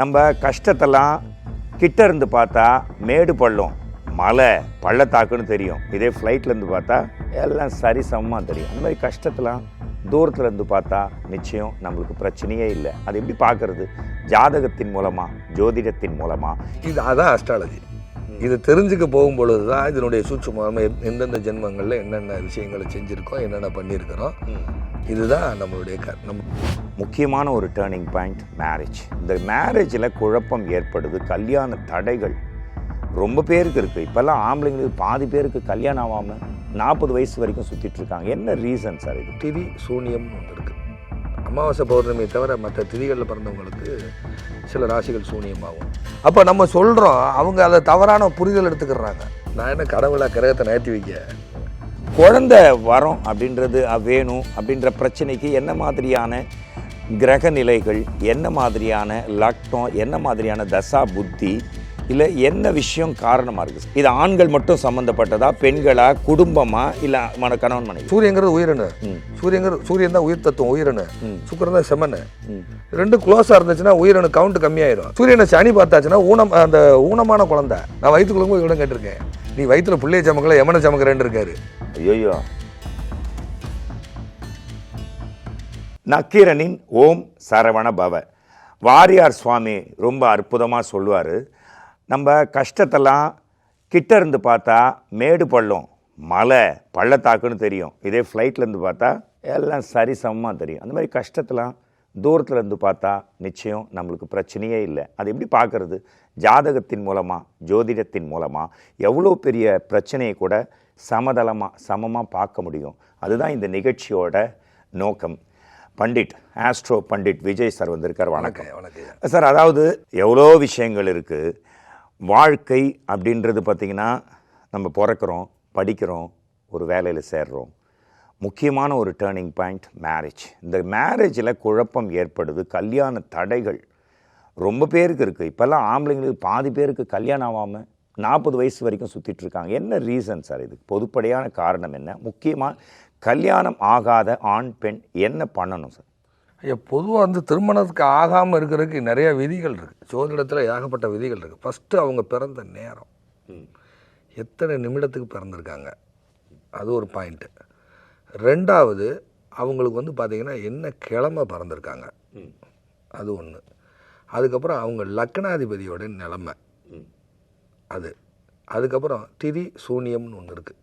நம்ம கஷ்டத்தெல்லாம் கிட்ட இருந்து பார்த்தா மேடு பள்ளம் மலை பள்ளத்தாக்குன்னு தெரியும். இதே ஃப்ளைட்லேருந்து பார்த்தா எல்லாம் சரிசமமாக தெரியும். அந்த மாதிரி கஷ்டத்தெல்லாம் தூரத்தில் இருந்து பார்த்தா நிச்சயம் நம்மளுக்கு பிரச்சனையே இல்லை. அது எப்படி பார்க்கறது? ஜாதகத்தின் மூலமா ஜோதிடத்தின் மூலமா? இது அதான் அஸ்ட்ராலஜி இது தெரிஞ்சுக்க போகும் பொழுது தான் இதனுடைய எந்த- எந்தெந்த ஜென்மங்களில் என்னென்ன விஷயங்களை செஞ்சுருக்கோம் என்னென்ன பண்ணியிருக்கிறோம். இதுதான் நம்மளுடைய க நம்ம முக்கியமான ஒரு டேர்னிங் பாயிண்ட் மேரேஜ் இந்த மேரேஜில் குழப்பம் ஏற்படுது கல்யாண தடைகள். ரொம்ப பேருக்கு இருக்குது இப்போல்லாம் ஆம்பளைங்களுக்கு பாதி பேருக்கு கல்யாணம் ஆகாமல் நாற்பது வயசு வரைக்கும் சுற்றிட்டு இருக்காங்க. என்ன ரீசன் சார் இது? திதி சூனியம்னு ஒன்று இருக்குது அமாவாசை பௌர்ணமியை தவிர மற்ற திதிகளில் பிறந்தவங்களுக்கு சில ராசிகள் சூனியமாகும். அப்போ நம்ம சொல்கிறோம் அவங்க அதை தவறான புரிதல் எடுத்துக்கிறாங்க. நான் என்ன கடவுளை கிரகத்தை நேர்த்தி வைக்க? குழந்தை வரோம் அப்படின்றது வேணும் அப்படின்ற பிரச்சனைக்கு என்ன மாதிரியான கிரக நிலைகள் என்ன மாதிரியான லக்னம் என்ன மாதிரியான தசா புத்தி இல்லை என்ன விஷயம் காரணமாக இருக்குது இது ஆண்கள் மட்டும் சம்மந்தப்பட்டதா பெண்களா? குடும்பமா? இல்லை மன கணவன் மனைவி? சூரியங்கிறது உயிரணு ம். சூரியங்கிற சூரியன் தான் உயிர் தத்துவம் உயிரணு ம். சுக்கரன் தான் செமனு. ரெண்டு க்ளோஸாக இருந்துச்சுன்னா உயிரணு கவுண்ட் கம்மியாயிரும். சூரியனை சனி பார்த்தாச்சுன்னா ஊனம் அந்த ஊனமான குழந்தை. நான் வயிற்றுக்குள்ள போய் இடம் கேட்டிருக்கேன். நீ வயிற்றுல பிள்ளைய சமக்கல யமன சமக்கிறேன்னு இருக்காரு. ஐயோ நக்கீரனின் ஓம் சரவண பவ. வாரியார் சுவாமி ரொம்ப அற்புதமாக சொல்லுவார். நம்ம கஷ்டத்தெல்லாம் கிட்ட இருந்து பார்த்தா மேடு பள்ளம் மலை பள்ளத்தாக்குன்னு தெரியும். இதே ஃப்ளைட்ல இருந்து பார்த்தா எல்லாம் சரிசமமாக தெரியும். அந்த மாதிரி கஷ்டத்தெல்லாம் தூரத்துல இருந்து பார்த்தா நிச்சயம் நம்மளுக்கு பிரச்சனையே இல்லை. அது எப்படி பார்க்கறது? ஜாதகத்தின் மூலமாக ஜோதிடத்தின் மூலமாக எவ்வளோ பெரிய பிரச்சனையை கூட சமதளமாக சமமாக பார்க்க முடியும். அதுதான் இந்த நிகழ்ச்சியோட நோக்கம். பண்டிட் ஆஸ்ட்ரோ பண்டிட் விஜய் சார் வந்திருக்கார். வணக்கம். வணக்கம் சார் அதாவது எவ்வளோ விஷயங்கள் இருக்குது வாழ்க்கை அப்படின்றது பார்த்திங்கன்னா நம்ம பிறக்கிறோம் படிக்கிறோம் ஒரு வேலையில் சேர்றோம். முக்கியமான ஒரு டேர்னிங் பாயிண்ட் மேரேஜ் இந்த மேரேஜில் குழப்பம் ஏற்படுது கல்யாண தடைகள் ரொம்ப பேருக்கு இருக்குது இப்போல்லாம் ஆம்பளைங்களுக்கு பாதி பேருக்கு கல்யாணம் ஆகாமல் நாற்பது வயசு வரைக்கும் சுற்றிட்டு இருக்காங்க. என்ன ரீசன் சார் இது? பொதுப்படையான காரணம் என்ன? முக்கியமாக கல்யாணம் ஆகாத ஆண் பெண் என்ன பண்ணணும் சார் ஐயா பொதுவாக வந்து திருமணத்துக்கு ஆகாமல் இருக்கிறதுக்கு நிறைய விதிகள் இருக்குது ஜோதிடத்தில் ஏகப்பட்ட விதிகள் இருக்குது ஃபஸ்ட்டு அவங்க பிறந்த நேரம். எத்தனை நிமிடத்துக்கு பிறந்திருக்காங்க? அது ஒரு பாயிண்ட்டு ரெண்டாவது அவங்களுக்கு வந்து பார்த்திங்கன்னா என்ன கிழமை பிறந்திருக்காங்க? அது ஒன்று அதுக்கப்புறம் அவங்க லக்னாதிபதியோட நிலமை. அது. அதுக்கப்புறம் திதி சூனியம்னு ஒன்று இருக்குது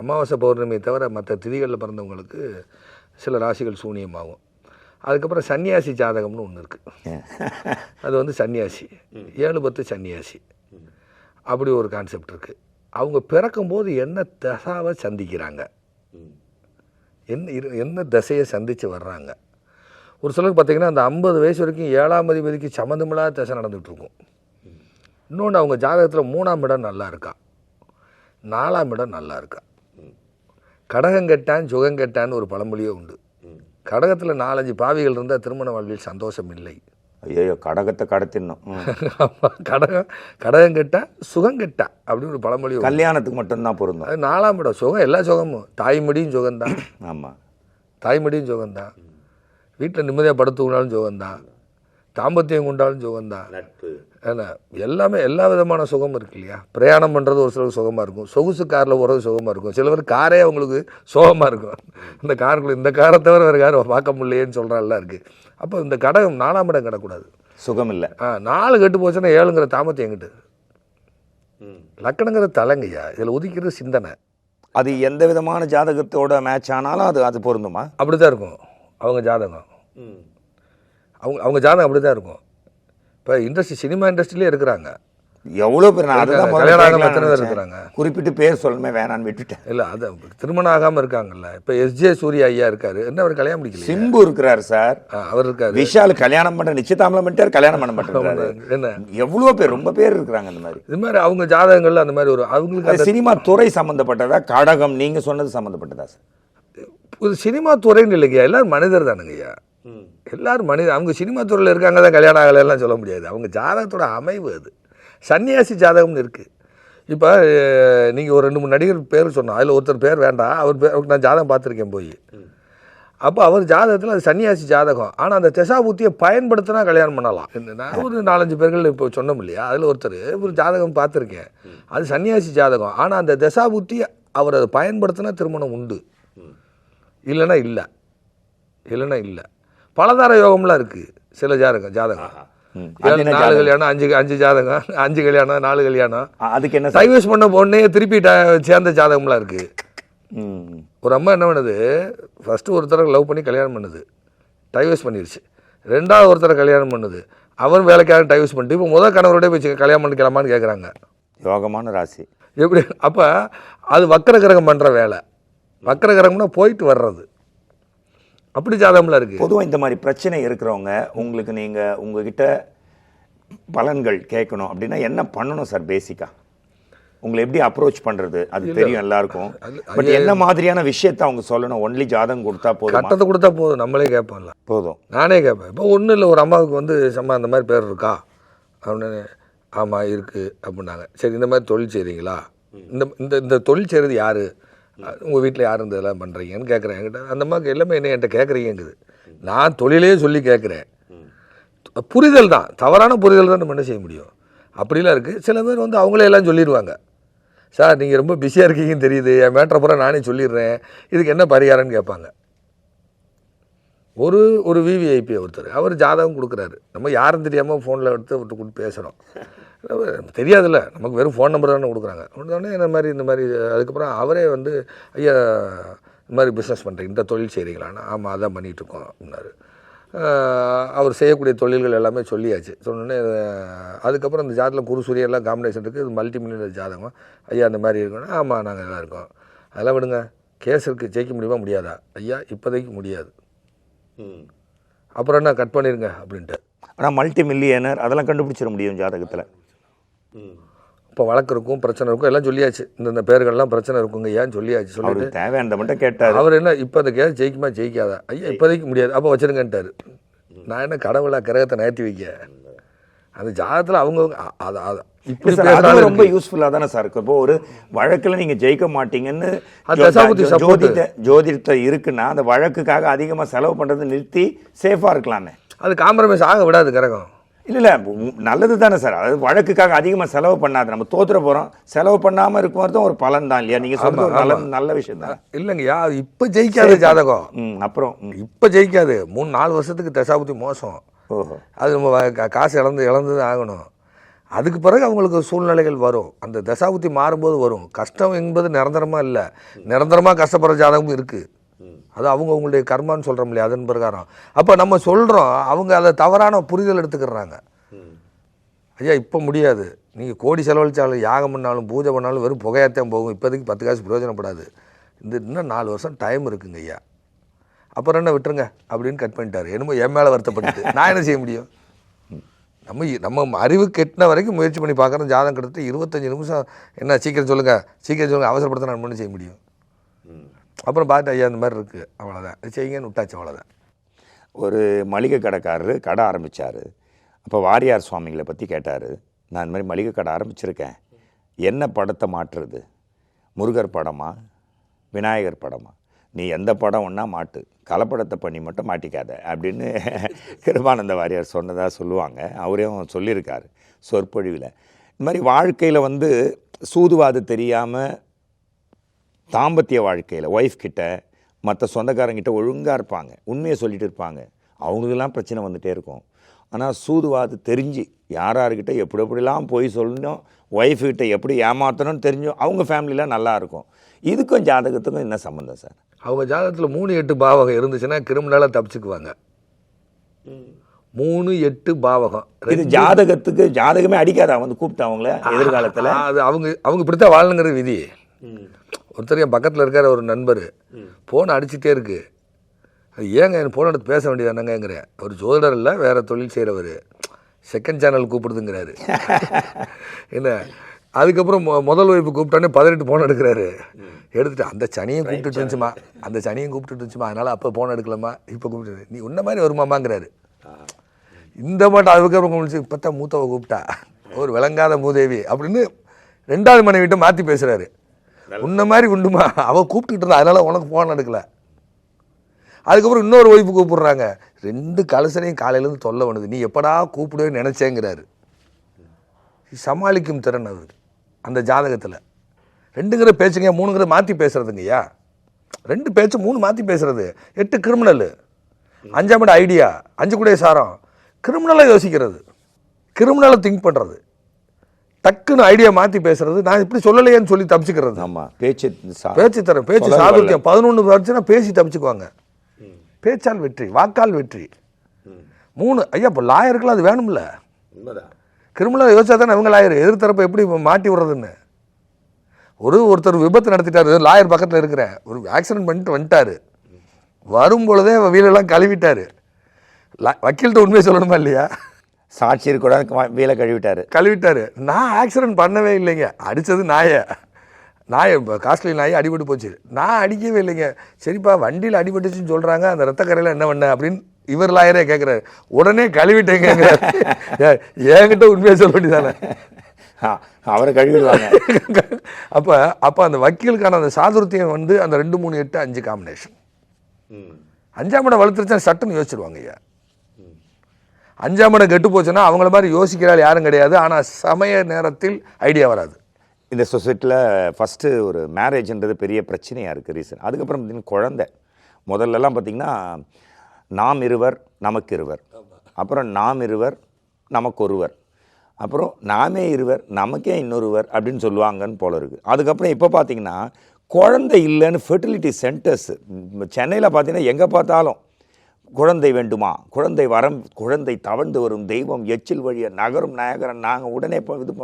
அமாவாசை பௌர்ணமியை தவிர மற்ற திதிகளில் பிறந்தவங்களுக்கு சில ராசிகள் சூனியமாகும். அதுக்கப்புறம் சன்னியாசி ஜாதகம்னு ஒன்று இருக்குது அது வந்து சன்னியாசி. ஏழு பத்து சன்னியாசி. அப்படி ஒரு கான்செப்ட் இருக்குது அவங்க பிறக்கும்போது என்ன தசாவை சந்திக்கிறாங்க? என்ன என்ன தசையை சந்தித்து வர்றாங்க? ஒரு சிலருக்கு பார்த்தீங்கன்னா அந்த ஐம்பது வயசு வரைக்கும் ஏழாம் அதிபதிக்கு சம்மந்தமில்லாத தசை நடந்துகிட்டு இருக்கும். இன்னொன்று அவங்க ஜாதகத்தில் மூணாம் இடம் நல்லா இருக்கா? நாலாம் இடம் நல்லா இருக்கா? கடகம் கெட்டான் சுகம் கெட்டான்னு ஒரு பழமொழியே உண்டு. கடகத்தில் நாலஞ்சு பாவிகள் இருந்தால் திருமண வாழ்வில் சந்தோஷம் இல்லை. ஐயோ கடகத்தை கடத்திடணும். கடகம் கடகம் கெட்டா சுகம் கெட்டா அப்படின்னு ஒரு பழமொழி. கல்யாணத்துக்கு மட்டும்தான் பொருந்தும். அது நாலாம் இடம். சுகம் எல்லா சுகமும். தாய்மடியும் சுகம்தான். ஆமாம் தாய்மடியும் சுகம்தான். வீட்டில் நிம்மதியாக படுத்துக்கினாலும் சுகம்தான். தாம்பத்தியம் கொண்டாலும் சுகம்தான். நட்பு. ஏன்னா எல்லாமே எல்லா விதமான சுகம் இருக்கு இல்லையா? பிரயாணம் பண்ணுறது ஒரு சிலருக்கு சுகமாக இருக்கும். சொகுசு காரில் போகிறது சுகமாக இருக்கும். சில பேர் காரே அவங்களுக்கு சுகமாக இருக்கும். இந்த காருக்குள்ள இந்த காரை தவிர வேறு கார் பார்க்க முடியலையேன்னு சொல்கிறாலாம் இருக்குது அப்போ இந்த கடகம் நாலாம் இடம் கிடக்கூடாது. சுகம் இல்லை ஆ நாலு கெட்டு போச்சுன்னா ஏழுங்கிற தாமத்தியம் எங்கிட்டு? லக்கணங்கிற தலைங்கய்யா இதில் உதிக்கிறது சிந்தனை. அது எந்த விதமான ஜாதகத்தோட மேட்ச் ஆனாலும் அது அது பொருந்துமா? அப்படி தான் இருக்கும். அவங்க ஜாதகம். அவங்க அவங்க ஜாதகம் அப்படி தான் இருக்கும். இப்போ இண்டஸ்ட்ரி சினிமா இண்டஸ்ட்ரியிலே இருக்கிறாங்க. எவ்வளோ பேர் நான் அதுதான் கல்யாணம் எத்தனை பேர். இருக்கிறாங்க? குறிப்பிட்டு பேர் சொல்லணுமே வேணான்னு விட்டுட்டேன். இல்லை அது திருமணம் ஆகாமல் இருக்காங்கல்ல. இப்போ எஸ்ஜே சூர்யா ஐயா இருக்காரு. என்ன அவர் கல்யாணம் முடிக்கல சிம்பு இருக்கிறார் சார். அவர் இருக்காரு. விஷால் கல்யாணம் பண்ண நிச்சயதாமலம் பண்ணிட்டார் கல்யாணம் பண்ண மாட்டேங்கிறாரு என்ன? எவ்வளோ பேர் ரொம்ப பேர் இருக்கிறாங்க அந்த மாதிரி. இது மாதிரி அவங்க ஜாதகங்கள்ல அந்த மாதிரி ஒரு அவங்களுக்கு சினிமா துறை சம்பந்தப்பட்டதா கடகம் நீங்க சொன்னது சம்பந்தப்பட்டதா சார்? சினிமா துறைன்னு இல்லைங்கய்யா எல்லாரும் மனிதர் தானுங்கய்யா எல்லாரும் மனிதர் அவங்க சினிமா துறையில் இருக்காங்க தான் கல்யாணம் ஆகலைலாம் சொல்ல முடியாது. அவங்க ஜாதகத்தோட அமைவு அது. சன்னியாசி ஜாதகம்னு இருக்குது இப்போ நீங்கள் ஒரு ரெண்டு மூணு நடிகர் பேர் சொன்னோம் அதில் ஒருத்தர் பேர் வேண்டாம் அவர் பேர் நான் ஜாதகம் பார்த்துருக்கேன் போய். அப்போ அவர் ஜாதகத்தில் அது சன்னியாசி ஜாதகம். ஆனால் அந்த திசாபுத்தியை பயன்படுத்தினா கல்யாணம் பண்ணலாம். நான் ஒரு நாலஞ்சு பேர்கள் இப்போ சொன்னோம் இல்லையா? அதில் ஒருத்தர் ஒரு ஜாதகம் பார்த்துருக்கேன். அது சன்னியாசி ஜாதகம். ஆனால் அந்த திசாபுத்தி அவர் அதை பயன்படுத்தினா திருமணம் உண்டு. இல்லைன்னா இல்லை. இல்லைன்னா இல்லை. பலதார யோகம்லாம் இருக்குது சில ஜாதகம். ஜாதகம் நாலு ஜாதகம்? கல்யாணம் அஞ்சு அஞ்சு ஜாதகம் அஞ்சு கல்யாணம் நாலு கல்யாணம். அதுக்கு என்ன டைவர்ஸ் பண்ண உடனே திருப்பி ட- சேர்ந்த ஜாதகம்லாம் இருக்குது ம். ஒரு அம்மா என்ன பண்ணுது? ஃபஸ்ட்டு ஒருத்தரை லவ் பண்ணி கல்யாணம் பண்ணுது. டைவர்ஸ் பண்ணிருச்சு. ரெண்டாவது ஒருத்தரை கல்யாணம் பண்ணுது. அவன் வேலைக்காக டைவர்ஸ் பண்ணிட்டு இப்போ முதல் கணவரோடய போய் கல்யாணம் பண்ணிக்கலாமான்னு கேட்குறாங்க யோகமான ராசி. எப்படி? அப்போ அது வக்கர கிரகம் பண்ணுற வேலை. வக்கர கிரகம்னா போயிட்டு வர்றது. அப்படி ஜாதகம்லாம் இருக்குது பொதுவாக இந்த மாதிரி பிரச்சனை இருக்கிறவங்க உங்களுக்கு நீங்கள் உங்ககிட்ட பலன்கள் கேட்கணும் அப்படின்னா என்ன பண்ணணும் சார் பேசிக்கா உங்களை எப்படி அப்ரோச் பண்ணுறது அது தெரியும் எல்லாருக்கும். பட் என்ன மாதிரியான விஷயத்தை அவங்க சொல்லணும்? ஒன்லி ஜாதகம் கொடுத்தா போதும்? கட்டத்தை கொடுத்தா போதும். நம்மளே கேட்போம்ல. போதும். நானே கேட்பேன். இப்போ ஒன்றும் இல்லை ஒரு அம்மாவுக்கு வந்து சம்மா அந்த மாதிரி பேர் இருக்கா? அப்படின்னு ஆமாம் இருக்குது அப்படின்னாங்க. சரி இந்த மாதிரி தொழில் செய்கிறீங்களா இந்த இந்த இந்த தொழில் செய்கிறது யார்? உங்கள் வீட்டில் யார் இந்த இதெல்லாம் பண்ணுறீங்கன்னு கேட்குறேன் என்கிட்ட அந்த அம்மாவுக்கு எல்லாமே என்ன என்கிட்ட கேட்குறீங்குது நான் தொழிலே சொல்லி கேட்குறேன் புரிதல் தான். தவறான புரிதல் தான் நம்ம என்ன செய்ய முடியும்? அப்படிலாம் இருக்குது சில பேர் வந்து அவங்களே எல்லாம் சொல்லிடுவாங்க சார் நீங்கள் ரொம்ப பிஸியாக இருக்கீங்கன்னு தெரியுது. என் மேட்ரை பூரா நானே சொல்லிடுறேன். இதுக்கு என்ன பரிகாரம்னு கேட்பாங்க. ஒரு ஒரு விவிஐபி ஒருத்தர். அவர் ஜாதகம் கொடுக்குறாரு. நம்ம யாரும் தெரியாமல் ஃபோனில் எடுத்து அவர்கிட்ட கொடுத்து பேசுகிறோம் தெரியாதுல்ல. நமக்கு வெறும் ஃபோன் நம்பர் தானே கொடுக்குறாங்க. உடனே இந்த மாதிரி இந்த மாதிரி அதுக்கப்புறம் அவரே வந்து ஐயா இந்த மாதிரி பிஸ்னஸ் பண்ணுறீங்க இந்த தொழில் செய்கிறீங்களான்னு ஆமாம் அதான் பண்ணிகிட்டு இருக்கோம் அப்படின்னாரு அவர் செய்யக்கூடிய தொழில்கள் எல்லாமே சொல்லியாச்சு. சொன்னோடனே அதுக்கப்புறம் இந்த ஜாதத்தில் குரு சூரியெல்லாம் காம்பினேஷன் இருக்குது இது மல்டி மில்லியன் ஜாதகம். ஐயா அந்த மாதிரி இருக்கணும். ஆமாம் நாங்கள் எல்லாம் இருக்கோம். அதெல்லாம் விடுங்க. கேஸ் இருக்குது ஜெயிக்க முடியுமா? முடியாதா? ஐயா இப்போதைக்கு முடியாது. அப்புறம் என்ன கட் பண்ணிருங்க அப்படின்ட்டு. ஆனால் மல்டி மில்லியனர் அதெல்லாம் கண்டுபிடிச்சிட முடியும் ஜாதகத்தில். இப்போ வழக்கு இருக்கும் பிரச்சனை இருக்கும் எல்லாம் சொல்லியாச்சு. இந்த இந்த பேர்கள்லாம் பிரச்சனை இருக்குங்க ஏன்னு சொல்லியாச்சு சொல்லிட்டு. தேவையானதை மட்டும் கேட்டார். அவர் என்ன இப்போ அந்த கேஸ் ஜெயிக்குமா ஜெயிக்காதா? ஐயா இப்போதைக்கு முடியாது. அப்போ வச்சிருங்கன்ட்டாரு. நான் என்ன கடவுளா கிரகத்தை நேர்த்தி வைக்க? அந்த ஜாதகத்தில் அவங்க அது அது இப்படி சார் பேசுறாங்க அது ரொம்ப யூஸ்ஃபுல்லாக தானே சார் இருக்கும் இப்போ ஒரு வழக்கில் நீங்கள் ஜெயிக்க மாட்டீங்கன்னு. ஜோதிட ஜோதிடத்தை இருக்குன்னா அந்த வழக்குக்காக அதிகமாக செலவு பண்ணுறதை நிறுத்தி சேஃபாக இருக்கலாமே. அது காம்ப்ரமைஸ் ஆக விடாது கிரகம். இல்லை இல்லை நல்லது தானே சார். அதாவது வழக்குக்காக அதிகமாக செலவு பண்ணாது நம்ம தோத்துற போகிறோம் செலவு பண்ணாமல் இருக்கும் ஒரு பலன் தான் இல்லையா? நீங்கள் ஒரு நல்ல நல்ல விஷயம் தான். இல்லைங்கய்யா இப்போ ஜெயிக்காத ஜாதகம். அப்புறம். இப்போ ஜெயிக்காது. மூணு நாலு வருஷத்துக்கு தசாபுத்தி மோசம். ஓஹோ. அது நம்ம காசு இழந்து இழந்து தான் ஆகணும். அதுக்கு பிறகு அவங்களுக்கு சூழ்நிலைகள் வரும். அந்த தசாபுத்தி மாறும்போது வரும். கஷ்டம் என்பது நிரந்தரமாக இல்லை. நிரந்தரமாக கஷ்டப்படுற ஜாதகமும் இருக்குது அது அவங்க அவங்களுடைய கர்மான்னு சொல்கிறோம் இல்லையா? அதன் பிரகாரம். அப்போ நம்ம சொல்கிறோம் அவங்க அதை தவறான புரிதல் எடுத்துக்கிறாங்க. ஐயா இப்போ முடியாது. நீங்கள் கோடி செலவழிச்சாலும் யாகம் பண்ணாலும் பூஜை பண்ணாலும் வெறும் புகையாத்தான் போகும். இப்போதைக்கு பத்து காசு பிரயோஜனப்படாது. இந்த இன்னும் நாலு வருஷம் டைம் இருக்குங்க ஐயா. அப்புறம் என்ன விட்டுருங்க? அப்படின்னு கட் பண்ணிட்டாரு. என்னமோ என் மேலே வருத்தப்பட்டு நான் என்ன செய்ய முடியும்? நம்ம நம்ம அறிவு கெட்டின வரைக்கும் முயற்சி பண்ணி பார்க்குறோம். ஜாதகம் கிட்டத்தட்ட இருபத்தஞ்சி நிமிஷம். என்ன சீக்கிரம் சொல்லுங்கள் சீக்கிரம் சொல்லுங்கள் அவசரப்படுத்த நான் ஒன்றும் செய்ய முடியும். அப்புறம் பார்த்து ஐயா இந்த மாதிரி இருக்குது அவ்வளோதான் செய்யுங்கன்னு விட்டாச்சு அவ்வளோதான் ஒரு மளிகை கடைக்காரரு கடை ஆரம்பித்தார் அப்போ வாரியார் சுவாமிகளை பற்றி கேட்டார். நான் இந்த மாதிரி மளிகை கடை ஆரம்பிச்சிருக்கேன். என்ன படத்தை மாற்றுறது? முருகர் படமா? விநாயகர் படமா? நீ எந்த படம் ஒன்றா மாட்டு. கலப்படத்தை பண்ணி மட்டும் மாட்டிக்காத அப்படின்னு கிருபானந்த வாரியார் சொன்னதாக சொல்லுவாங்க. அவரையும் சொல்லியிருக்காரு சொற்பொழிவில். இந்த மாதிரி வாழ்க்கையில் வந்து சூதுவாது தெரியாமல் தாம்பத்திய வாழ்க்கையில் ஒய்ஃப் கிட்ட மற்ற சொந்தக்காரங்கிட்ட ஒழுங்காக இருப்பாங்க உண்மையை சொல்லிட்டு இருப்பாங்க. அவங்களுக்கெல்லாம் பிரச்சனை வந்துகிட்டே இருக்கும். ஆனால் சூதுவாது தெரிஞ்சு யார் யார்கிட்ட எப்படி எப்படிலாம் போய் சொல்லணும் ஒய்ஃப்கிட்ட எப்படி ஏமாற்றணும்னு தெரிஞ்சும் அவங்க ஃபேமிலியெலாம் நல்லாயிருக்கும் இதுக்கும் ஜாதகத்துக்கும் என்ன சம்மந்தம் சார்? அவங்க ஜாதகத்தில் மூணு எட்டு பாவகம் இருந்துச்சுன்னா கிரிமினலாக தப்பிச்சுக்குவாங்க. மூணு எட்டு பாவகம். இது ஜாதகத்துக்கு ஜாதகமே அடிக்காதா வந்து கூப்பிட்டு அவங்கள எதிர்காலத்தில். அது அவங்க அவங்க இப்படித்தான் வாழணுங்கிற விதி. ஒருத்தர் என் பக்கத்தில் இருக்கார் ஒரு நண்பர். ஃபோன் அடிச்சுட்டே இருக்கு. அது ஏங்க என் ஃபோன் எடுத்து பேச வேண்டியதானங்கிறேன் அவர் ஜோதிடர் இல்லை வேற தொழில் செய்கிறவர் செகண்ட் சேனல் கூப்பிடுதுங்கிறாரு. என்ன? அதுக்கப்புறம் முதல் ஒய்ஃபு கூப்பிட்டோன்னே பதினெட்டு ஃபோன் எடுக்கிறாரு. எடுத்துட்டு அந்த சனியும் கூப்பிட்டுட்டு இருந்துச்சுமா? அந்த சனியும் கூப்பிட்டுட்டு இருந்துச்சுமா? அதனால அப்போ ஃபோன் எடுக்கலாமா இப்போ கூப்பிட்டு நீ உன்ன மாதிரி வருமாமாங்கிறாரு. இந்த மட்டும் அதுக்கப்புறம் முடிச்சு இப்போ தான் மூத்தவ கூப்பிட்டா. ஒரு விளங்காத மூதேவி அப்படின்னு ரெண்டாவது மனைவிட்ட மாற்றி பேசுகிறாரு உன்ன மாதிரி உண்டுமா? அவள் கூப்பிட்டுட்டு இருந்தா அதனால உனக்கு ஃபோன் எடுக்கல. அதுக்கப்புறம் இன்னொரு ஒய்ஃபு கூப்பிடுறாங்க. ரெண்டு கலசனையும் காலையிலேருந்து தொல்லை பண்ணுது. நீ எப்படா கூப்பிடுவேன்னு நினச்சேங்கிறாரு. சமாளிக்கும் திறன் அது அந்த ஜாதகத்தில். ரெண்டுங்கிற பேச்சுங்க மூணுங்கிற மாற்றி பேசுறதுங்கய்யா. ரெண்டு பேச்சு மூணு மாற்றி பேசுறது. எட்டு கிரிமினல் அஞ்சாம் இடம் ஐடியா அஞ்சு கூட சாரம். கிரிமினலாக யோசிக்கிறது. கிரிமினலை திங்க் பண்ணுறது டக்குன்னு ஐடியா மாற்றி பேசுறது. நான் இப்படி சொல்லலையேன்னு சொல்லி தப்பிச்சுக்கிறது. ஆமா பேச்சு பேச்சு தரேன் பேச்சு சாதுரியம் பதினொன்று வருஷம்னா பேசி தப்பிச்சுக்குவாங்க. பேச்சால் வெற்றி வாக்கால் வெற்றி. மூணு ஐயா இப்போ லாயருக்குலாம் அது வேணும்ல. கிரிமினல் யோசிச்சா தானே அவங்க லாயர்? எதிர்த்தரப்பை எப்படி மாட்டி விடுறதுன்னு? ஒரு ஒருத்தர் விபத்து நடத்திட்டாரு லாயர் பக்கத்தில் இருக்கிறேன் ஒரு ஆக்சிடென்ட் பண்ணிட்டு வந்துட்டாரு. வரும் பொழுதே வீலெல்லாம் கழுவிட்டாரு. லா- வக்கீல்கிட்ட உண்மையை சொல்லணுமா இல்லையா? சாட்சி கூட வீலை கழுவிட்டாரு. கழுவிட்டாரு. நான் ஆக்சிடென்ட் பண்ணவே இல்லைங்க. அடித்தது நாயை. நாயை காஸ்ட்லி நாயை அடிபட்டு போச்சு. நான் அடிக்கவே இல்லைங்க. சரிப்பா வண்டியில் அடிபட்டுச்சுன்னு சொல்கிறாங்க அந்த ரத்த கரையில் என்ன பண்ண அப்படின்னு இவர் லாயரே கேட்குறாரு உடனே கழுவிட்டேங்கிறார் ஏ- என்கிட்ட உண்மையை சொல்ல வேண்டியதானே? அவரை கழுவிடுவாங்க. அப்போ அப்போ அந்த வக்கீலுக்கான அந்த சாதுர்த்தியம் வந்து அந்த ரெண்டு மூணு எட்டு அஞ்சு காம்பினேஷன் அஞ்சாம் இடம் வளர்த்துருச்சா சட்டுன்னு யோசிச்சிருவாங்க ஐயா. அஞ்சாம் இடம் கெட்டு போச்சுன்னா அவங்கள மாதிரி யோசிக்கிறாள் யாரும் கிடையாது. ஆனால் சமய நேரத்தில் ஐடியா வராது. இந்த சொசைட்டியில் ஃபஸ்ட்டு ஒரு மேரேஜ்ன்றது பெரிய பிரச்சனையாக இருக்குது ரீசன் அதுக்கப்புறம் பார்த்தீங்கன்னா குழந்தை. முதல்லலாம் பார்த்தீங்கன்னா நாம் இருவர் நமக்கு இருவர் அப்புறம் நாம் இருவர் நமக்கு ஒருவர் அப்புறம் நாமே இருவர் நமக்கே இன்னொருவர் அப்படின்னு சொல்லுவாங்கன்னு போல இருக்குது அதுக்கப்புறம் இப்போ பார்த்தீங்கன்னா குழந்தை இல்லைன்னு ஃபெர்டிலிட்டி சென்டர்ஸ் சென்னையில் பார்த்தீங்கன்னா எங்கே பார்த்தாலும் குழந்தை வேண்டுமா? குழந்தை வரம் குழந்தை தவழ்ந்து வரும் தெய்வம் எச்சில் வழியை நகரும் நாயகரன் நாங்கள் உடனே இப்போ இது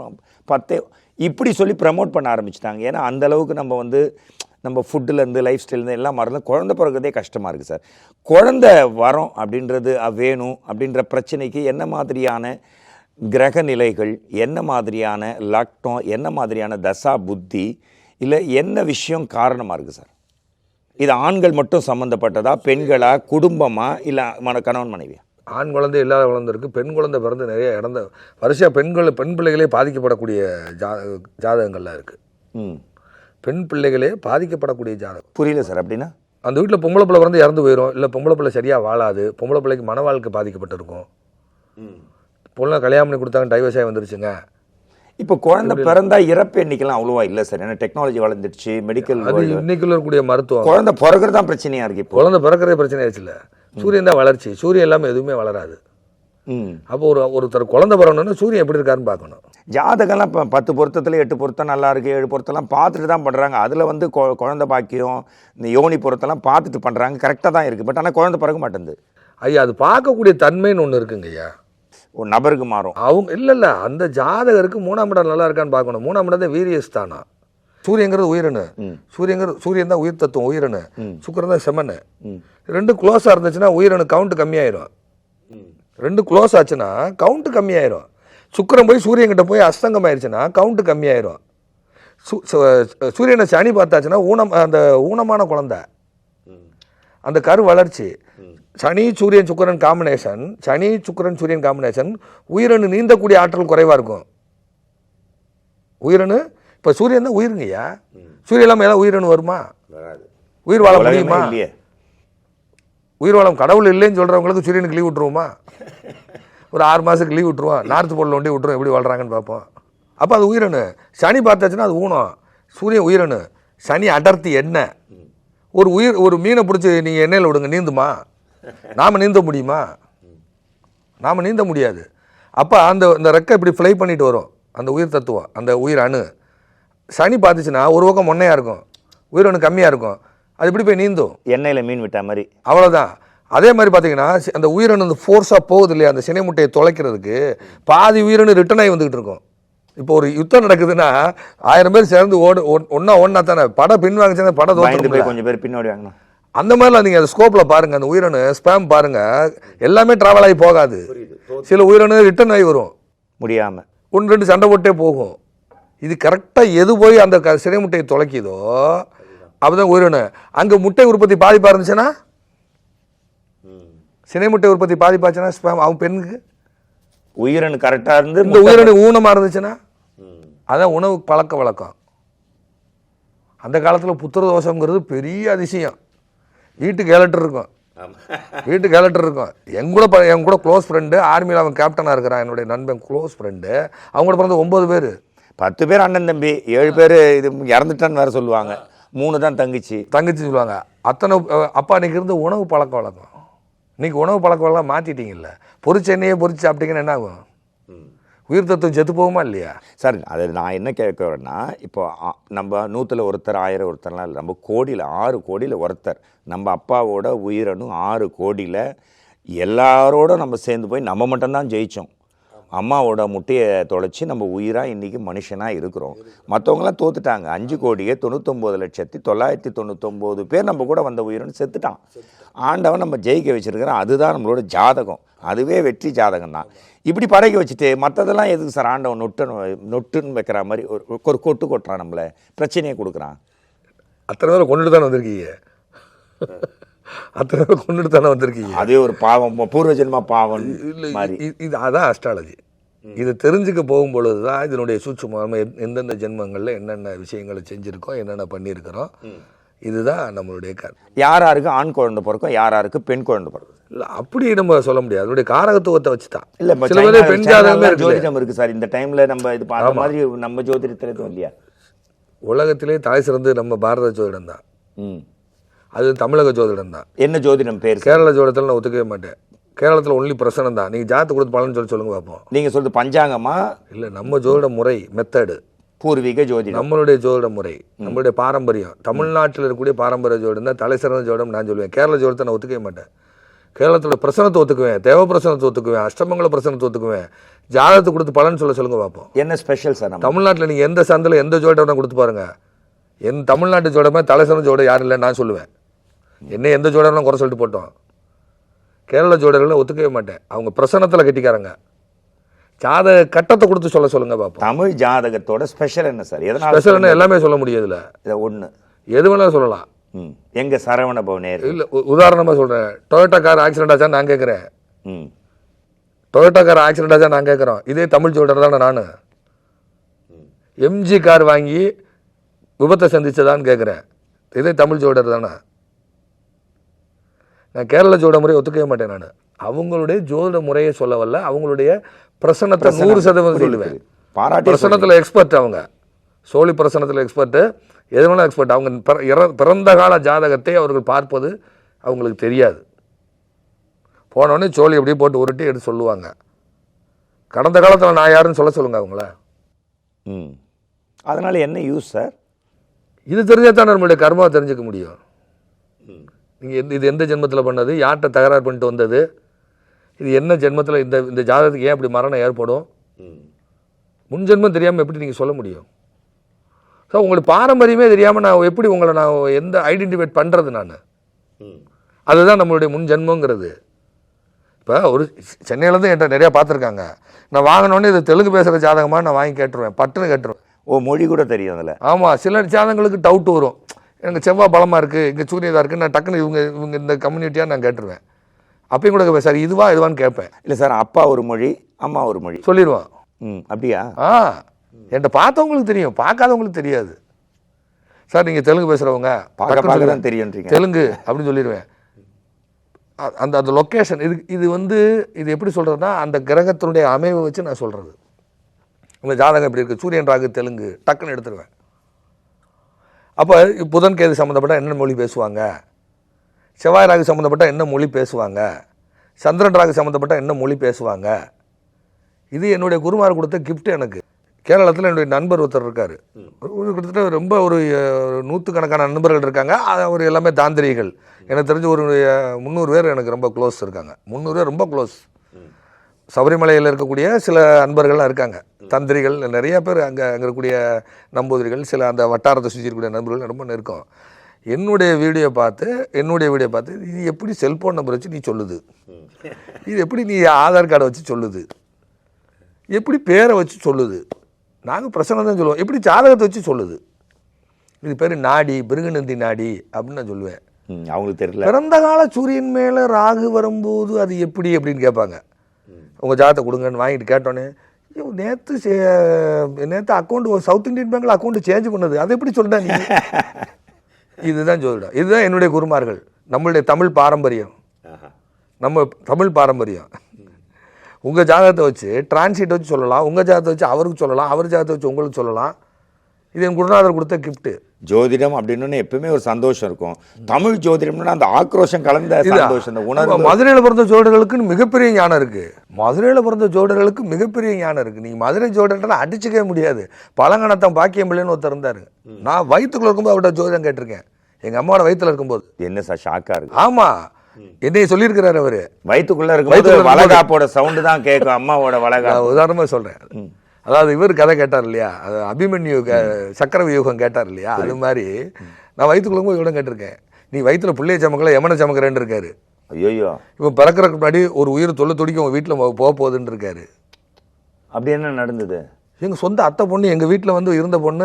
பத்தே இப்படி சொல்லி ப்ரமோட் பண்ண ஆரம்பிச்சிட்டாங்க. ஏன்னா அந்த அளவுக்கு நம்ம வந்து நம்ம ஃபுட்டுலேருந்து லைஃப் ஸ்டைல்லேருந்து எல்லாம் மறந்து குழந்தை பிறகுதே கஷ்டமாக இருக்குது சார். குழந்தை வரம் அப்படின்றது வேணும் அப்படின்ற பிரச்சனைக்கு என்ன மாதிரியான கிரக நிலைகள் என்ன மாதிரியான லக்டம் என்ன மாதிரியான தசா புத்தி இல்லை என்ன விஷயம் காரணமாக இருக்குது சார்? இது ஆண்கள் மட்டும் சம்மந்தப்பட்டதா பெண்களா குடும்பமா இல்லை மன கணவன் மனைவியா? ஆண் குழந்தை இல்லாத குழந்தை இருக்குது பெண் குழந்தை பிறந்து நிறைய இறந்த வரிசையாக பெண்கள் பெண் பிள்ளைகளே பாதிக்கப்படக்கூடிய ஜா ஜாதகங்கள்லாம் இருக்குது ம். பெண் பிள்ளைகளே பாதிக்கப்படக்கூடிய ஜாதகம். புரியல சார் அப்படின்னா? அந்த வீட்டில் பொம்பளை பிள்ளை பிறந்து இறந்து போயிடும் இல்லை பொம்பளை பிள்ளை சரியாக வாழாது. பொம்பளை பிள்ளைக்கு மன வாழ்க்கை பாதிக்கப்பட்டிருக்கும். பொண்ணை கல்யாணம் பண்ணி கொடுத்தாங்க டைவர்ஸ் ஆகி வந்துருச்சுங்க. இப்போ குழந்தை பிறந்தா இறப்பு எண்ணிக்கலாம் அவ்வளோவா இல்லை சார். ஏன்னா டெக்னாலஜி வளர்ந்துடுச்சு மெடிக்கல் அது இன்னைக்குள்ள இருக்கக்கூடிய மருத்துவம். குழந்தை பிறகுறது தான் பிரச்சனையா இருக்கு இப்போ. குழந்தை பிறக்கிறதே பிரச்சனை ஆயிடுச்சுல சூரியன் தான் வளர்ச்சி. சூரியன் இல்லாமல் எதுவுமே வளராது. அப்போ ஒரு ஒருத்தர் குழந்தை பிறக்கணும்னா சூரியன் எப்படி இருக்காருன்னு பார்க்கணும். ஜாதகம்லாம் இப்போ பத்து பொருத்தத்தில் எட்டு பொருத்தம் நல்லா இருக்கு ஏழு பொருத்தம்லாம் பார்த்துட்டு தான் பண்ணுறாங்க அதில் வந்து குழந்தை பாக்கியம் இந்த யோனி பொருத்தம்லாம் பார்த்துட்டு பண்ணுறாங்க கரெக்டாக தான் இருக்குது பட் ஆனால் குழந்தை பிறக்க மாட்டேங்குது. ஐயா அது பார்க்கக்கூடிய தன்மைன்னு ஒன்று இருக்குங்க ஐயா. ஒரு நபருக்கு மாறும். அவங்க இல்லை இல்லை. அந்த ஜாதகருக்கு மூணாம் இடம் நல்லா இருக்கான்னு பார்க்கணும். மூணாம் இடம் தான் வீரியஸ்தானா? சூரியங்கிறது உயிரணு. சூரியங்கிறது சூரியன் தான் உயிர் தத்துவம் உயிரணு. சுக்கிரன் தான் செமனு ரெண்டு க்ளோஸாக இருந்துச்சுன்னா உயிரணு கவுண்ட் கம்மியாயிரும். ரெண்டு க்ளோஸ் ஆச்சுன்னா கவுண்ட் கம்மியாயிரும். சுக்கிரன் போய் சூரியன் கிட்ட போய் அஸ்தங்கம் ஆயிடுச்சுன்னா கவுண்ட் கம்மியாயிரும். சு- சூரியனை சனி பார்த்தாச்சுன்னா ஊனம் அந்த ஊனமான குழந்தை. அந்த கரு வளர்ச்சி. சனி சூரியன் சுக்கிரன் காம்பினேஷன் சனி சுக்கிரன் சூரியன் காம்பினேஷன் உயிரணு நீந்தக்கூடிய ஆற்றல் குறைவாக இருக்கும். உயிரணு இப்போ சூரியன் தான் உயிருங்கய்யா? சூரியன் இல்லாமல் ஏதாவது உயிரணு வருமா? உயிர் வாழ முடியுமா? இல்லையே. உயிர் வளம் கடவுள் இல்லைன்னு சொல்கிறவங்களுக்கு சூரியனுக்கு லீவ் விட்டுருவோமா? ஒரு ஆறு மாதத்துக்கு லீவ் விட்டுருவோம் நார்த்து போலில் ஒண்டி விட்டுருவோம் எப்படி வாழ்கிறாங்கன்னு பார்ப்போம். அப்போ அது உயிரணு. சனி பார்த்தாச்சுன்னா அது ஊனம். சூரியன் உயிரணு. சனி அடர்த்தி என்ன ஒரு உயிர் ஒரு மீனை பிடிச்சி நீங்கள் எண்ணெயில் விடுங்க நீந்துமா? நாம் நீந்த முடியுமா? நாம் நீந்த முடியாது. அப்போ அந்த இந்த ரெக்கை இப்படி ஃப்ளை பண்ணிட்டு வரும். அந்த உயிர் தத்துவம் அந்த உயிர் அணு. சனி பார்த்துச்சுன்னா ஒரு பக்கம் ஒன்றையாக இருக்கும். உயிரணு கம்மியாக இருக்கும். அது இப்படி போய் நீந்தும்? எண்ணெயில் மீன் விட்ட மாதிரி. அவ்வளோதான் அதே மாதிரி பார்த்தீங்கன்னா அந்த உயிரணு அந்த ஃபோர்ஸாக போகுது இல்லையா? அந்த சினை முட்டையை தொலைக்கிறதுக்கு பாதி உயிரணு ரிட்டர்ன் ஆகி வந்துகிட்டு இருக்கும். இப்போ ஒரு யுத்தம் நடக்குதுன்னா ஆயிரம் பேர் சேர்ந்து ஓடு ஒன்றா ஒன்றா தானே படம் பின்வாங்க சேர்ந்து படம் தோற்று போய் கொஞ்சம் பேர் பின்னாடி வாங்கணும். அந்த மாதிரிலாம் நீங்கள் அந்த ஸ்கோப்பில் பாருங்கள் அந்த உயிரணு ஸ்பேம் பாருங்கள் எல்லாமே ட்ராவல் ஆகி போகாது. சில உயிரணு ரிட்டர்ன் ஆகி வரும். முடியாம. ஒன்று ரெண்டு சண்டை போட்டே போகும். இது கரெக்டாக எது போய் அந்த க சினை முட்டையை தொலைக்குதோ அப்பதான் உயிரணு அங்கே முட்டை உற்பத்தி பாதிப்பாக இருந்துச்சுன்னா? சினை முட்டை உற்பத்தி பாதிப்பாச்சுன்னா ஸ்பேம் அவன் பெண்ணுக்கு? உயிரணு கரெக்டா இருந்து இந்த உயிரணு ஊனமாக இருந்துச்சுன்னா? அதான் உணவு பழக்க வழக்கம். அந்த காலத்தில் புத்திர தோஷங்கிறது பெரிய அதிசயம். வீட்டுக்கு ஏழு லிட்டர் இருக்கும். வீட்டு கேலண்டர் இருக்கும். என் கூட என் கூட க்ளோஸ் ஃப்ரெண்டு ஆர்மியில் அவன் கேப்டனாக இருக்கிறான் என்னுடைய நண்பன் க்ளோஸ் ஃப்ரெண்டு அவங்க கூட பிறந்த ஒன்பது பேர். பத்து பேர் அண்ணன் தம்பி ஏழு பேர் இது இறந்துட்டான்னு வேற சொல்லுவாங்க. மூணு தான் தங்கச்சி. தங்கச்சி சொல்லுவாங்க. அத்தனை அப்பா அன்றைக்கி இருந்த உணவு பழக்க வழக்கம். இன்னைக்கு உணவு பழக்க வழக்கம் மாற்றிட்டீங்கல்ல பொரிச்ச எண்ணெயே பொரிச்சு சாப்பிட்டீங்கன்னா என்ன ஆகும்? உயிர் தத்துவம் செத்து போகுமா இல்லையா? சார் அது நான் என்ன கேட்க வரேன்னா இப்போ நம்ம நூற்றில் ஒருத்தர் ஆயிரம் ஒருத்தர்லாம் இல்லை. நம்ம கோடியில் ஆறு கோடியில் ஒருத்தர். நம்ம அப்பாவோட உயிரணும் ஆறு கோடியில். எல்லாரோட நம்ம சேர்ந்து போய் நம்ம மட்டும்தான் ஜெயித்தோம் அம்மாவோட முட்டையை தொலைச்சி நம்ம உயிராக இன்றைக்கி மனுஷனாக இருக்கிறோம். மற்றவங்களாம் தோத்துட்டாங்க. அஞ்சு கோடியே தொண்ணூத்தொம்பது லட்சத்தி தொள்ளாயிரத்தி தொண்ணூத்தொம்பது பேர் நம்ம கூட வந்த உயிரினு செத்துட்டான். ஆண்டவன் நம்ம ஜெயிக்க வச்சுருக்கிறோம் அதுதான் நம்மளோட ஜாதகம். அதுவே வெற்றி ஜாதகம் தான் இப்படி பறக்க வச்சுட்டு மற்றதெல்லாம் எதுக்கு சார் ஆண்டவன் நொட்டுன்னு நொட்டுன்னு வைக்கிற மாதிரி ஒரு ஒரு கொட்டு கொட்டுறான் நம்மளை. பிரச்சனையை கொடுக்குறான். அத்தனை பேரை கொண்டுட்டு தான் வந்திருக்கீங்க? அத்தனை கொண்டுட்டு தானே வந்திருக்கீங்க. அதே ஒரு பாவம் பூர்வ ஜென்ம பாவம் இல்லை இது அதான் அஸ்ட்ராலஜி இது தெரிஞ்சுக்க போகும் பொழுது தான் இதனுடைய எந்த- எந்தெந்த ஜென்மங்களில் என்னென்ன விஷயங்களை செஞ்சுருக்கோம் என்னென்ன பண்ணியிருக்கிறோம். இதுதான் நம்மளுடைய கர் யார் யாருக்கு ஆண் குழந்தை பிறக்கும் யார் யாருக்கு பெண் குழந்தை பிறக்கும்? இல்லை அப்படி நம்ம சொல்ல முடியாது. அதனுடைய காரகத்துவத்தை வச்சு தான் இல்ல சில பேர் பெண் ஜாதகமே இருக்குது ஜோதிடம் இருக்கு சார். இந்த டைம்ல நம்ம இது பா- அந்த மாதிரி நம்ம ஜோதிடத்துல எதுவும் இல்லையா? உலகத்திலே தாய் சிறந்து நம்ம பாரத ஜோதிடம் தான் அது தமிழக ஜோதிடம் தான். என்ன ஜோதிடம் பேர்? கேரள ஜோதிடத்தில் நான் ஒத்துக்கவே மாட்டேன். கேரளத்தில் ஒன்லி பிரசனம் தான். நீங்கள் ஜாதகத்தை கொடுத்து பலன் சொல்லி சொல்லுங்க பார்ப்போம் நீங்க சொல்றது பஞ்சாங்கமா? இல்லை நம்ம ஜோதிட முறை மெத்தடு பூர்வீக ஜோதிடம். நம்மளுடைய ஜோதிட முறை நம்மளுடைய பாரம்பரியம். தமிழ்நாட்டில் இருக்கக்கூடிய பாரம்பரிய ஜோதிடம் தான் தலை சிறந்த ஜோதிடம் நான் சொல்லுவேன். கேரள ஜோதிடத்தை நான் ஒத்துக்கவே மாட்டேன். கேரளத்தோட பிரசனத்தை ஒத்துக்குவேன் தேவ பிரசனத்தை ஒத்துக்குவேன் அஷ்டமங்கல பிரசனத்தை ஒத்துக்குவேன். ஜாதகத்தை கொடுத்து பலன் சொல்ல சொல்லுங்க பார்ப்போம் என்ன ஸ்பெஷல் சார் தமிழ்நாட்டில் நீங்கள் எந்த சந்தில் எந்த ஜோதிடம் கொடுத்து பாருங்க. என் தமிழ்நாட்டு ஜோடமே தலை சிறந்த ஜோடம் யாரும் இல்லை நான் சொல்லுவேன். என்ன எந்த ஜோடம்லாம் குறை சொல்லிட்டு போட்டோம். கேரள ஜோடர்களை ஒத்துக்கவே மாட்டேன். அவங்க பிரசனத்தில் கட்டிக்காரங்க. ஜாதக கட்டத்தை கொடுத்து சொல்ல சொல்லுங்க பார்ப்போம் தமிழ் ஜாதகத்தோட ஸ்பெஷல் என்ன சார் எதனால ஸ்பெஷல்னு எல்லாமே சொல்ல முடியாதுல இதை ஒண்ணு. எது வேணாலும் சொல்லலாம். ம். எங்க சரவண பவனேர் இல்லை உதாரணமாக சொல்கிறேன் டொயோட்டா கார் ஆக்சிடென்ட் ஆச்சா நான் கேட்குறேன் ம். டொயோட்டா கார் ஆக்சிடென்ட் ஆச்சா நான் கேட்குறோம் இதே தமிழ் ஜோடர் தானே நான்? எம்ஜி கார் வாங்கி விபத்தை சந்திச்சதான்னு கேட்குறேன் இதே தமிழ் ஜோடர் தானே? நான் கேரள ஜோட முறையை ஒத்துக்கவே மாட்டேன் நான். அவங்களுடைய ஜோதிட முறையை சொல்ல வரல. அவங்களுடைய பிரசன்னத்தை நூறு சதவீதம் சொல்லுவேன். பாராட்டி பிரசனத்தில் எக்ஸ்பர்ட் அவங்க. சோழி பிரசனத்தில் எக்ஸ்பர்ட்டு எது வேணாலும் எக்ஸ்பர்ட் அவங்க பிறந்த கால ஜாதகத்தை அவர்கள் பார்ப்பது அவங்களுக்கு தெரியாது. போனோடனே சோழி அப்படியே போட்டு உருட்டி எடுத்து சொல்லுவாங்க. கடந்த காலத்தில் நான் யாருன்னு சொல்ல சொல்லுங்க அவங்கள. ம். அதனால என்ன யூஸ் சார் இது தெரிஞ்சா தான் நம்மளுடைய கர்மாவை தெரிஞ்சுக்க முடியும். நீங்கள் எந்த இது எந்த ஜென்மத்தில் பண்ணது? யார்கிட்ட தகராறு பண்ணிட்டு வந்தது? இது என்ன ஜென்மத்தில் இந்த இந்த ஜாதகத்துக்கு ஏன் இப்படி மரணம் ஏற்படும்? முன் ஜென்மம் தெரியாமல் எப்படி நீங்கள் சொல்ல முடியும்? ஸோ உங்களுக்கு பாரம்பரியமே தெரியாமல் நான் எப்படி உங்களை நான் எந்த ஐடென்டிஃபைட் பண்ணுறது நான்? அதுதான் நம்மளுடைய முன் ஜென்மங்கிறது. இப்போ ஒரு சென்னையிலேருந்து என்கிட்ட நிறையா பார்த்துருக்காங்க. நான் வாங்கினோடனே இது தெலுங்கு பேசுகிற ஜாதகமாக நான் வாங்கி கேட்டுருவேன் பட்டுன்னு கேட்டுருவேன். ஓ மொழி கூட தெரியும் அதில். ஆமாம் சில ஜாதகங்களுக்கு டவுட் வரும். எனக்கு செவ்வாய் பலமாக இருக்குது இங்கே சூரியதாக இருக்குது நான் டக்குன்னு இவங்க இவங்க இந்த கம்யூனிட்டியாக நான் கேட்டுருவேன். அப்பயும் கூட சார் இதுவா இதுவான்னு கேட்பேன் இல்லை சார் அப்பா ஒரு மொழி அம்மா ஒரு மொழி. சொல்லிடுவான் ம் அப்படியா? ஆ என்கிட்ட பார்த்தவங்களுக்கு தெரியும் பார்க்காதவங்களுக்கு தெரியாது. சார் நீங்கள் தெலுங்கு பேசுகிறவங்க பார்க்க தான் தெரியுன்றீங்க தெலுங்கு அப்படின்னு சொல்லிடுவேன் அந்த அந்த லொக்கேஷன் இது இது வந்து இது எப்படி சொல்கிறதுனா அந்த கிரகத்தினுடைய அமைவை வச்சு நான் சொல்கிறது உங்கள் ஜாதகம் எப்படி இருக்குது சூரியன் ராகு தெலுங்கு டக்குன்னு எடுத்துருவேன். அப்போ புதன் கேது சம்மந்தப்பட்ட என்ன மொழி பேசுவாங்க? செவ்வாய் ராகு சம்மந்தப்பட்ட என்ன மொழி பேசுவாங்க? சந்திரன் ராகு சம்மந்தப்பட்ட என்ன மொழி பேசுவாங்க? இது என்னுடைய குருமார் கொடுத்த கிஃப்ட் எனக்கு. கேரளத்தில் என்னுடைய நண்பர் ஒருத்தர் இருக்கார். கிட்டத்தட்ட ரொம்ப ஒரு நூற்றுக்கணக்கான நண்பர்கள் இருக்காங்க. அவர் எல்லாமே தாந்திரிகள். எனக்கு தெரிஞ்சு ஒரு முந்நூறு பேர் எனக்கு ரொம்ப க்ளோஸ் இருக்காங்க. முந்நூறு பேர் ரொம்ப க்ளோஸ் சபரிமலையில் இருக்கக்கூடிய சில அன்பர்கள்லாம் இருக்காங்க. தந்திரிகள் நிறைய பேர் அங்கே அங்கே இருக்கக்கூடிய நம்பூதிரிகள் சில அந்த வட்டாரத்தை சுற்றி இருக்கக்கூடிய நண்பர்கள் ரொம்ப நெருக்கம். என்னுடைய வீடியோ பார்த்து என்னுடைய வீடியோ பார்த்து இது எப்படி செல்ஃபோன் நம்பர் வச்சு நீ சொல்லுது? இது எப்படி நீ ஆதார் கார்டை வச்சு சொல்லுது? எப்படி பேரை வச்சு சொல்லுது? நாங்கள் பிரச்சனை தான் சொல்லுவோம். எப்படி ஜாதகத்தை வச்சு சொல்லுது? இது பேர் நாடி பிருகநந்தி நாடி அப்படின்னு நான் சொல்லுவேன். அவங்களுக்கு தெரியல. பிறந்த கால சூரியன் மேலே ராகு வரும்போது அது எப்படி அப்படின்னு கேட்பாங்க. உங்கள் ஜாதகத்தை கொடுங்கன்னு வாங்கிட்டு கேட்டோன்னே நேற்று நேற்று அக்கௌண்ட் சவுத் இந்தியன் பேங்க்கில் அக்கௌண்ட் சேஞ்ச் பண்ணது. அதை எப்படி சொல்லிட்டா நீ? இதுதான் ஜோதிடம் இதுதான் என்னுடைய குருமார்கள். நம்மளுடைய தமிழ் பாரம்பரியம். நம்ம தமிழ் பாரம்பரியம். உங்கள் ஜாதகத்தை வச்சு டிரான்சிட் வச்சு சொல்லலாம். உங்கள் ஜாதகத்தை வச்சு அவருக்கு சொல்லலாம். அவர் ஜாதகத்தை வச்சு உங்களுக்கு சொல்லலாம். இது என் குருநாதர் கொடுத்த கிஃப்ட்டு ஜோதிடம் அப்படின்னு எப்பவுமே ஒரு சந்தோஷம் இருக்கும். தமிழ் ஜோதிடம்னா அந்த ஆக்ரோஷம் கலந்த சந்தோஷம் உணர்வு. மதுரையில் பிறந்த ஜோடர்களுக்கு மிகப்பெரிய ஞானம் இருக்கு. மதுரையில் பிறந்த ஜோடர்களுக்கு மிகப்பெரிய ஞானம் இருக்கு. நீங்க மதுரை ஜோடர்லாம் அடிச்சுக்கவே முடியாது. பழங்கணத்தம் பாக்கியம் பிள்ளைன்னு ஒருத்தர் இருந்தாரு. நான் வயிற்றுக்குள்ள இருக்கும்போது அவர்கிட்ட ஜோதிடம் கேட்டிருக்கேன். எங்க அம்மாவோட வயித்துல இருக்கும்போது. என்ன சார் ஷாக்கா இருக்கு? ஆமா. என்னைய சொல்லியிருக்கிறாரு அவரு. வயிற்றுக்குள்ள வயித்துக்குள்ள வளகாப்போட சவுண்டு தான் கேட்கும். அம்மாவோட நான் உதாரணமா சொல்றேன். அதாவது இவர் கதை கேட்டார் இல்லையா? அது அபிமன்யு க- சக்கர வியூகம் கேட்டார் இல்லையா? அது மாதிரி நான் வயிற்றுக்குள்ள இருக்கும்போது இவடம் கேட்டிருக்கேன். நீ வயிற்றுல பிள்ளைய சமக்கல எமனை சமக்கிறேன்னு இருக்காரு. ஐயோ இப்போ பிறக்கறதுக்கு முன்னாடி ஒரு உயிர் தொல்லை துடிக்க உங்க வீட்டில் போக போகுதுன்னு இருக்காரு. அப்படி என்ன நடந்தது? எங்கள் சொந்த அத்தை பொண்ணு எங்கள் வீட்டில் வந்து இருந்த பொண்ணு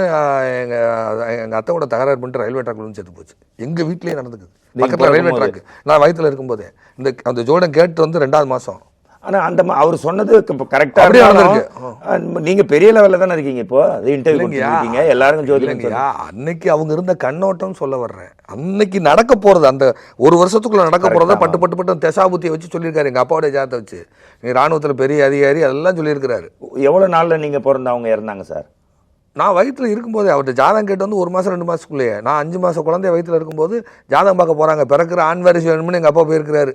எங்கள் எங்கள் அத்தையோட தகராறு பண்ணிட்டு ரயில்வே ட்ராக்ல வந்து செத்து போச்சு. எங்கள் வீட்லேயே நடந்துக்குது. பக்கத்தில் ரயில்வே ட்ராக் நான் வயித்துல இருக்கும்போதே. இந்த அந்த ஜோடம் கேட்டு வந்து ரெண்டாவது மாதம் ஆனா அந்த அவர் சொன்னது கரெக்டா அப்படியே நீங்க பெரிய லெவல்ல தானே இருக்கீங்க இப்போ? அது இன்டர்வியூ. இருக்கீங்க. எல்லாருக்கும் ஜோதிடம் இல்லைங்கய்யா. அன்னைக்கு அவங்க இருந்த கண்ணோட்டம் சொல்ல வர்றேன். அன்னைக்கு நடக்க போறது அந்த ஒரு வருஷத்துக்குள்ள நடக்க போறத பட்டு பட்டு பட்டு தசாபுத்தியை வச்சு சொல்லியிருக்காரு எங்க அப்பாவோட ஜாதத்தை வச்சு. நீ ராணுவத்துல பெரிய அதிகாரி அதெல்லாம் சொல்லியிருக்கிறாரு. எவ்வளவு நாள்ல நீங்க பிறந்தவங்க இறந்தாங்க சார்? நான் வயித்துல இருக்கும்போதே அவர்கிட்ட ஜாதகம் கேட்டு வந்து ஒரு மாதம் ரெண்டு மாதத்துக்குள்ளேயே நான் அஞ்சு மாதம் குழந்தைய வயித்துல இருக்கும்போது ஜாதகம் பார்க்க போகிறாங்க பிறக்கிற ஆண் வாரிசு வேணும்னு எங்கள் அப்பா போயிருக்கிறாரு.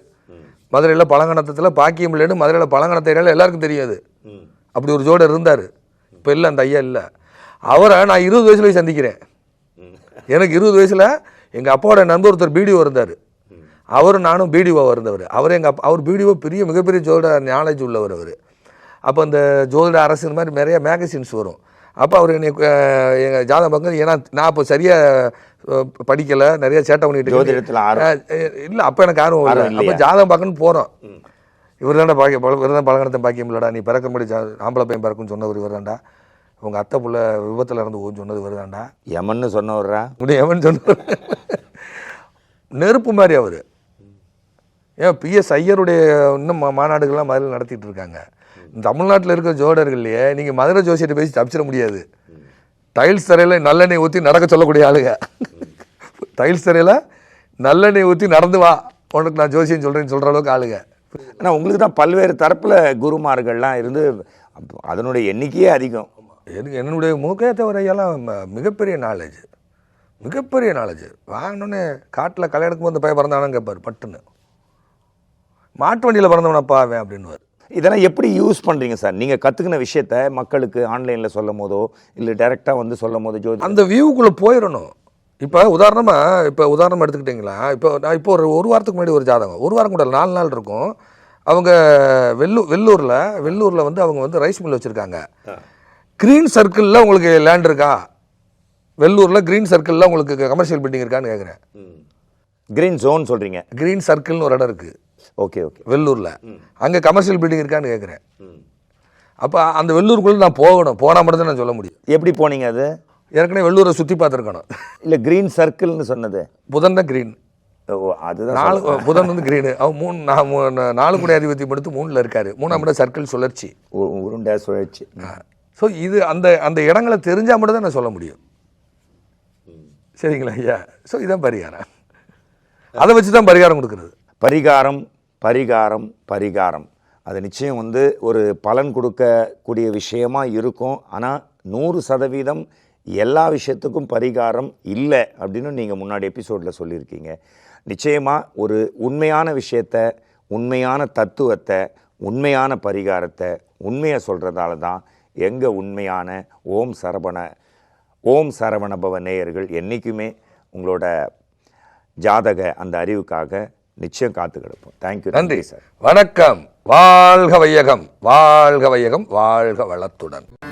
மதுரையில் பழங்கணத்தத்தில் பாக்கியம் இல்லைன்னு மதுரையில் பழங்கணத்த ஏரியாவில் எல்லாருக்கும் தெரியாது. அப்படி ஒரு ஜோடர் இருந்தார். இப்போ இல்லை அந்த ஐயா இல்லை. அவரை நான் இருபது வயசுல போய் சந்திக்கிறேன் எனக்கு இருபது வயசில் எங்கள் அப்பாவோட நண்பர் ஒருத்தர் பிடிஓ இருந்தார். அவரும் நானும் பிடிஓ இருந்தவர். அவர் எங்கள் அப்பா அவர் பிடிஓ பெரிய மிகப்பெரிய ஜோட நாலேஜ் உள்ளவர் அவர். அப்போ அந்த ஜோதிட அரசு மாதிரி நிறைய மேகசின்ஸ் வரும். அப்போ அவர் என்னை எங்கள் ஜாதகம் பார்க்க ஏன்னா நான் இப்போ சரியாக படிக்கலை நிறைய சேட்டை பண்ணிட்டு. இல்லை அப்போ எனக்கு ஆர்வம் இல்லை. அப்போ? ஜாதகம் பார்க்கணும்னு போகிறோம் இவர் தானே பாக்கிய இவர் தான் பழங்கணத்தை பாக்கியம் இல்லடா நீ பிறக்க முடி ஆம்பளை பையன் பிறக்குன்னு சொன்னவர் இவர் தான்டா. உங்கள் அத்தை புள்ள விபத்தில் இறந்து போகுன்னு சொன்னது இவர் தான்டா. யமன்னு சொன்னவர்ரா? முடியாமன்னு சொன்னார் நெருப்பு மாதிரி அவர். ஏன் பிஎஸ் ஐயருடைய இன்னும் மாநாடுகள்லாம் மதுரையில் நடத்திட்டு இருக்காங்க. தமிழ்நாட்டில் இருக்கிற ஜோடர்கள்லையே நீங்கள் மதுரை ஜோசியத்தை பேசி தப்பிச்சிட முடியாது. டைல்ஸ் தரையில் நல்லெண்ணெய் ஊற்றி நடக்க சொல்லக்கூடிய ஆளுங்க. டைல்ஸ் தரையில் நல்லெண்ணெய் ஊற்றி நடந்து வா உனக்கு நான் ஜோசியம் சொல்கிறேன்னு சொல்கிற அளவுக்கு ஆளுங்க. ஆனா உங்களுக்கு தான் பல்வேறு தரப்புல குருமார்கள்லாம் இருந்து அதனுடைய எண்ணிக்கையே அதிகம். எனக்கு என்னுடைய மூக்கையத்தவர் ஐயாலாம் ம- மிகப்பெரிய நாலேஜ் மிகப்பெரிய நாலேஜ் வாங்கினோன்னே காட்டில் எடுக்கும்போது இந்த பையன் பிறந்தானு கேட்பார் பட்டுன்னு. மாட்டு வண்டியில் பிறந்தவனப்பா அவன் அப்படின்னுவார். இதெல்லாம் எப்படி யூஸ் பண்றீங்க சார் நீங்க கத்துக்கின விஷயத்த மக்களுக்கு ஆன்லைன்ல சொல்லும் போதோ இல்ல டைரக்டா வந்து சொல்லும் போதோ ஜோதி அந்த வியூக்குள்ளே போயிடணும் இப்போ உதாரணமாக இப்போ உதாரணம் எடுத்துக்கிட்டிங்களா? இப்போ நான் இப்போ ஒரு ஒரு வாரத்துக்கு முன்னாடி ஒரு ஜாதகம். ஒரு வாரம் கூட இல்ல, நாலு நாள் இருக்கும். அவங்க வெள்ளூர் வெள்ளூரில் வெள்ளூரில் வந்து அவங்க வந்து ரைஸ் மில் வச்சுருக்காங்க. க்ரீன் சர்க்கிளில் உங்களுக்கு லேண்ட் இருக்கா? வெள்ளூரில் க்ரீன் சர்க்கிளில் உங்களுக்கு கமர்ஷியல் பில்டிங் இருக்கான்னு கேட்குறேன் கிரீன் ஜோன் சொல்றீங்க. க்ரீன் சர்க்கிள்னு ஒரு இடம் இருக்குது ஓகே ஓகே. வெள்ளூரில். அங்கே கமர்ஷியல் பில்டிங் இருக்கான்னு கேட்குறேன் அப்போ அந்த வெள்ளூருக்குள்ளே நான் போகணும். போனால் மட்டும் தான் நான் சொல்ல முடியும். எப்படி போனீங்க அது? ஏற்கனவே வெள்ளூரை சுற்றி பார்த்துருக்கணும். இல்ல கிரீன் சர்க்கிள்னு சொன்னது. புதன் தான் க்ரீன் ஓ அதுதான் நாலு புதன் வந்து க்ரீனு அவன் மூணு நான் நாலு கூட அதிபத்தியம் எடுத்து மூணில் இருக்காரு. மூணாம் இடம் சர்க்கிள் சுழற்சி. உருண்டை சுழற்சி. ஸோ இது அந்த அந்த இடங்களை தெரிஞ்சால் மட்டும் தான் நான் சொல்ல முடியும். சரிங்களா ஐயா? ஸோ இதான் பரிகாரம். அதை வச்சு தான் பரிகாரம் கொடுக்குறது. பரிகாரம் பரிகாரம் பரிகாரம். அது நிச்சயம் வந்து ஒரு பலன் கொடுக்கக்கூடிய விஷயமாக இருக்கும். ஆனால் நூறு சதவீதம் எல்லா விஷயத்துக்கும் பரிகாரம் இல்லை அப்படின்னு நீங்கள் முன்னாடி எபிசோடில் சொல்லியிருக்கீங்க. நிச்சயமாக ஒரு உண்மையான விஷயத்த உண்மையான தத்துவத்தை உண்மையான பரிகாரத்தை உண்மையை சொல்கிறதால தான் எங்கள் உண்மையான ஓம் சரவண ஓம் சரவணபவ நேயர்கள் என்றைக்குமே உங்களோட ஜாதக அந்த அறிவுக்காக நிச்சயம் காத்து கிடப்போம். தேங்க்யூ நன்றி. சார் வணக்கம். வாழ்க வையகம். வாழ்க வையகம். வாழ்க வளத்துடன்.